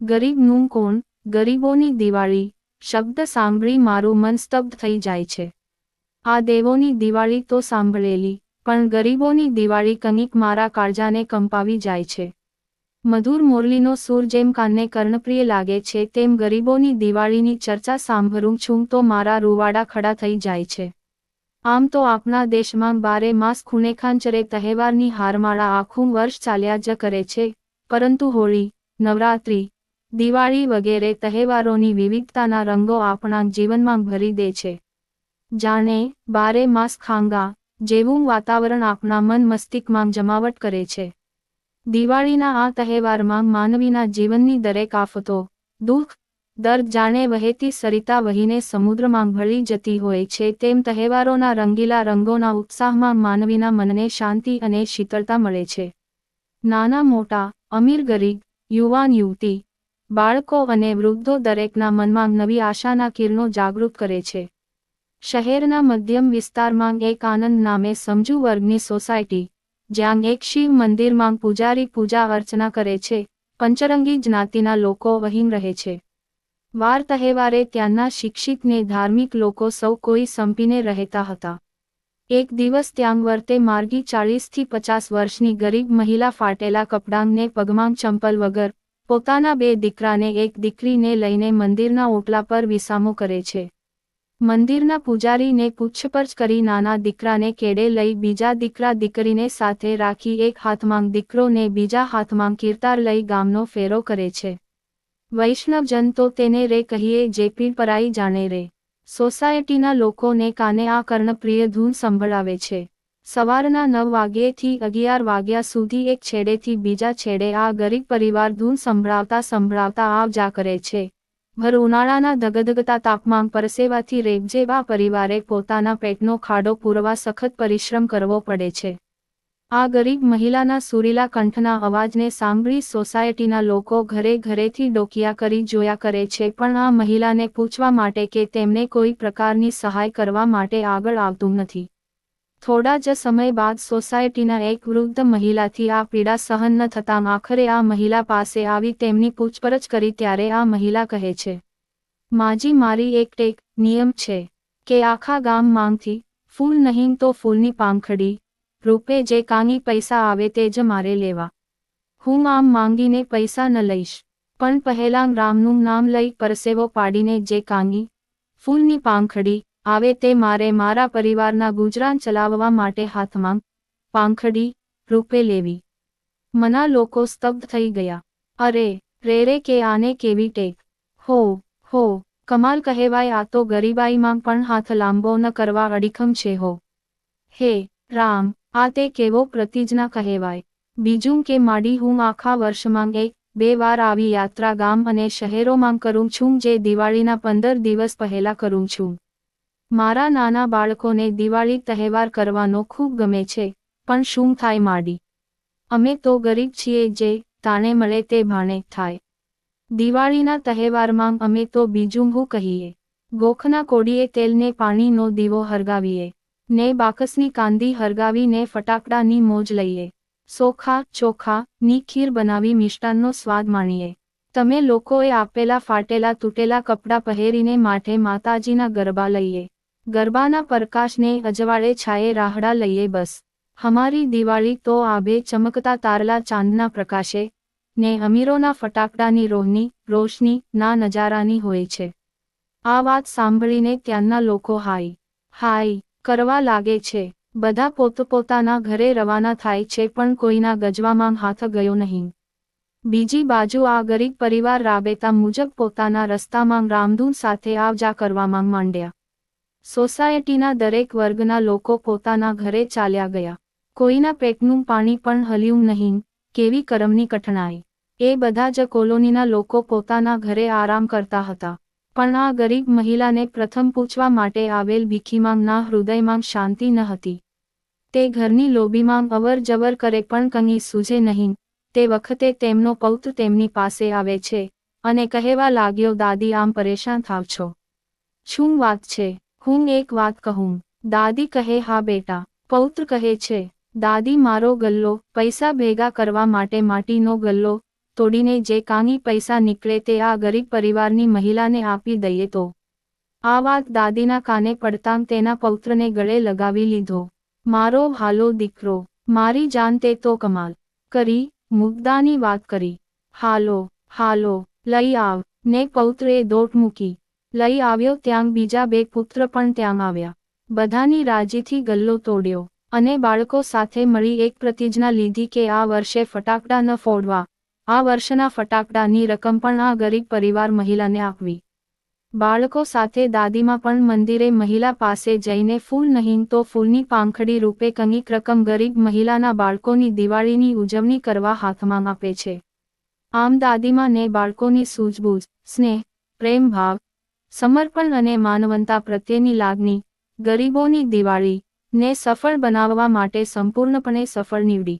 ગરીબનું કોણ? ગરીબોની દિવાળી, શબ્દ સાંભળી મારું મન સ્તબ્ધ થઈ જાય છે. આ દેવોની દિવાળી તો સાંભળેલી, પણ ગરીબોની દિવાળી કનિક મારા કાળજાને કંપાવી જાય છે. મધુર મોરલીનો સૂર જેમ કાનને કર્ણપ્રિય લાગે છે, તેમ ગરીબોની દિવાળીની ચર્ચા સાંભળું છું તો મારા રૂવાડા ખડા થઈ જાય છે. આમ તો આપણા દેશમાં બારે માસ ખૂણેખાંચરે તહેવારની હારમાળા આખું વર્ષ ચાલ્યા જ કરે છે, પરંતુ હોળી, નવરાત્રિ દિવાળી વગેરે તહેવારોની વિવિધતાના રંગો આપણા જીવનમાં ભરી દે છે. જાણે બારે માસ ખાંગા જેવું વાતાવરણ આપણા મન મસ્તિષ્કમાં જમાવટ કરે છે. દિવાળીના આ તહેવારમાં માનવીના જીવનની દરેક આફતો, દુઃખ દર્દ જાણે વહેતી સરિતા વહીને સમુદ્રમાં ભળી જતી હોય છે તેમ તહેવારોના રંગીલા રંગોના ઉત્સાહમાં માનવીના મનને શાંતિ અને શીતળતા મળે છે. નાના મોટા, અમીર ગરીબ, યુવાન યુવતી બાળકો અને વૃદ્ધો દરેકના મનમાં નવી આશાના કિરણો જાગૃત કરે છે. શહેરના મધ્યમ વિસ્તારમાં એક આનંદ નામે સમજુ વર્ગની સોસાયટી, જ્યાં એક શિવ મંદિરમાં પૂજારી પૂજા અર્ચના કરે છે, પંચરંગી જ્ઞાતિના લોકો વહીન રહે છે. વાર તહેવારે ત્યાંના શિક્ષિતને ધાર્મિક લોકો સૌ કોઈ સંપીને રહેતા હતા. એક દિવસ ત્યાં વર્તે માર્ગી ચાળીસથી પચાસ વર્ષની ગરીબ મહિલા ફાટેલા કપડાંને પગમાં ચંપલ વગર પોતાના બે દીકરાને એક દીકરીને લઈને મંદિરના ઓટલા પર વિસામો કરે છે. મંદિરના પૂજારીને પૂછપરછ કરી નાના દીકરાને કેડે લઈ બીજા દીકરા દીકરીને સાથે રાખી એક હાથમાં દીકરોને બીજા હાથમાં કીર્તાર લઈ ગામનો ફેરો કરે છે. વૈષ્ણવજન તો તેને રે કહીએ જે પીર પરાઈ જાણે રે. સોસાયટીના લોકોને કાને આ કર્ણપ્રિય ધૂન સંભળાવે છે. સવારના નવ વાગ્યેથી અગિયાર વાગ્યા સુધી એક છેડેથી બીજા છેડે આ ગરીબ પરિવાર ધૂન સંભળાવતા સંભળાવતા આવ જા કરે છે. ભર ઉનાળાના ધગધગતા તાપમાન પરસેવાથી રેબજેવા પરિવારે પોતાના પેટનો ખાડો પૂરવા સખત પરિશ્રમ કરવો પડે છે. આ ગરીબ મહિલાના સુરીલા કંઠના અવાજને સાંભળી સોસાયટીના લોકો ઘરે ઘરેથી ડોકિયા કરી જોયા કરે છે પણ આ મહિલાને પૂછવા માટે કે તેમને કોઈ પ્રકારની સહાય કરવા માટે આગળ આવતું નથી. થોડા જ સમય બાદ સોસાયટીના એક વૃદ્ધ મહિલાથી આ પીડા સહન ન થતાં આખરે આ મહિલા પાસે આવી તેમની પૂછપરછ કરી ત્યારે આ મહિલા કહે છે, માજી મારી એક ટેક નિયમ છે કે આખા ગામ માંગથી ફૂલ નહીં તો ફૂલની પાંખડી રૂપે જે કાની પૈસા આવે તે જ મારે લેવા. હું આમ માંગીને પૈસા ન લઈશ, પણ પહેલાં રામનું નામ લઈ પરસેવો પાડીને જે કાંગી ફૂલની પાંખડી આવે તે મારે મારા પરિવારના ગુજરાન ચલાવવા માટે હાથમાં પાંખડી રૂપે લેવી. મના લોકો સ્તબ્ધ થઈ ગયા. અરે રે રે કે આને કેવી ટેક? હો હો, કમાલ કહેવાય આ તો ગરીબાઈમાં પણ હાથ લાંબો ન કરવા અડીખમ છે હો. હે, રામ, આ તે કેવો પ્રતિજ્ઞા કહેવાય? બીજું કે માડી હું આખા વર્ષમાં એક, બે વાર આવી યાત્રા ગામ અને શહેરોમાં કરું છું જે દિવાળીના પંદર દિવસ પહેલા કરું છું. મારા નાના બાળકોને દિવાળી તહેવાર કરવાનો ખૂબ ગમે છે, પણ શું થાય માડી? અમે તો ગરીબ છીએ જે તાણે મળે તે ભાણે થાય. દિવાળીના તહેવારમાં અમે તો બીજું હું કહીએ. ગોખના કોડીએ તેલને પાણીનો દીવો હરગાવીએ. ને બાકસની કાંદી હરગાવીને ફટાકડાની મોજ લઈએ. સોખા, ચોખા, ની ખીર બનાવી મિષ્ટાનનો સ્વાદ માણીએ. તમે લોકોએ આપેલા ફાટેલા તૂટેલા કપડાં પહેરીને માથે માતાજીના ગરબા લઈએ. ગરબાના પ્રકાશને અજવાળે છાયે રાહડા લઈએ બસ. હમારી દિવાળી તો આભે ચમકતા તારલા ચાંદના પ્રકાશે. ને અમીરોના ફટાકડાની રોહની, રોશની, ના નજારાની હોય છે. આ વાત સાંભળીને ત્યાંના લોકો હાય. હાય, કરવા લાગે છે. બધા પોતપોતાના ઘરે રવાના થાય છે પણ કોઈના ગજવામાં હાથ ગયો નહીં. બીજી બાજુ આ ગરીબ પરિવાર રાબેતા મુજબ પોતાના રસ્તામાં રામધૂન સાથે આવજા કરવામાં માંડ્યા. સોસાયટીના દરેક વર્ગના લોકો પોતાના ઘરે ચાલ્યા ગયા. કોઈના પેટનું પાણી પણ હલ્યું નહીં, કેવી કરમની કઠણાઈ. એ બધા જ કોલોનીના લોકો પોતાના ઘરે આરામ કરતા હતા. પણ આ ગરીબ મહિલાને પ્રથમ પૂછવા માટે આવેલ ભીખીમાં ના હૃદયમાં શાંતિ ન હતી. તે ઘરની લોબીમાં અવર જવર કરે પણ કંઈ સૂઝે નહીં. તે વખતે તેમનો પૌત્ર તેમની પાસે આવે છે અને કહેવા લાગ્યો, દાદી, આમ પરેશાન થાવ છો. શું વાત છે? હું એક વાત કહું. દાદી કહે, હા બેટા. પૌત્ર કહે છે, દાદી, મારો ગલ્લો પૈસા ભેગા કરવા માટે માટીનો ગલ્લો તોડીને જે કાની પૈસા નીકળે તે આ ગરીબ પરિવારની મહિલાને આપી દઈએ તો. આ વાત દાદીના કાને પડતાં તેના પૌત્રને ગળે લગાવી લીધો. મારો હાલો દીકરો, મારી જાન તે તો કમાલ. કરી મુગ્ધાની વાત કરી. હાલો હાલો, લઈ આવ. ને પૌત્રએ દોટ મૂકી. લઈ આવ્યો ત્યાં બીજા બે પુત્ર પણ ત્યાં આવ્યા. બધાની રાજીથી ગલ્લો તોડ્યો અને બાળકો સાથે મળી એક પ્રતિજ્ઞા લીધી કે આ વર્ષે ફટાકડા ન ફોડવા. આ વર્ષના ફટાકડાની રકમ પણ આ ગરીબ પરિવાર મહિલાને આપવી. બાળકો સાથે દાદીમાં પણ મંદિરે મહિલા પાસે જઈને ફૂલ નહીં તો ફૂલની પાંખડી રૂપે કંઈક રકમ ગરીબ મહિલાના બાળકોની દિવાળીની ઉજવણી કરવા હાથમાં આપે છે. આમ દાદીમાં ને બાળકોની સૂઝબૂઝ, સ્નેહ, પ્રેમ ભાવ સમર્પણ અને માનવંતા પ્રત્યેની લાગણી ગરીબોની દિવાળી ને સફળ બનાવવા માટે સંપૂર્ણપણે સફળ નીવડી.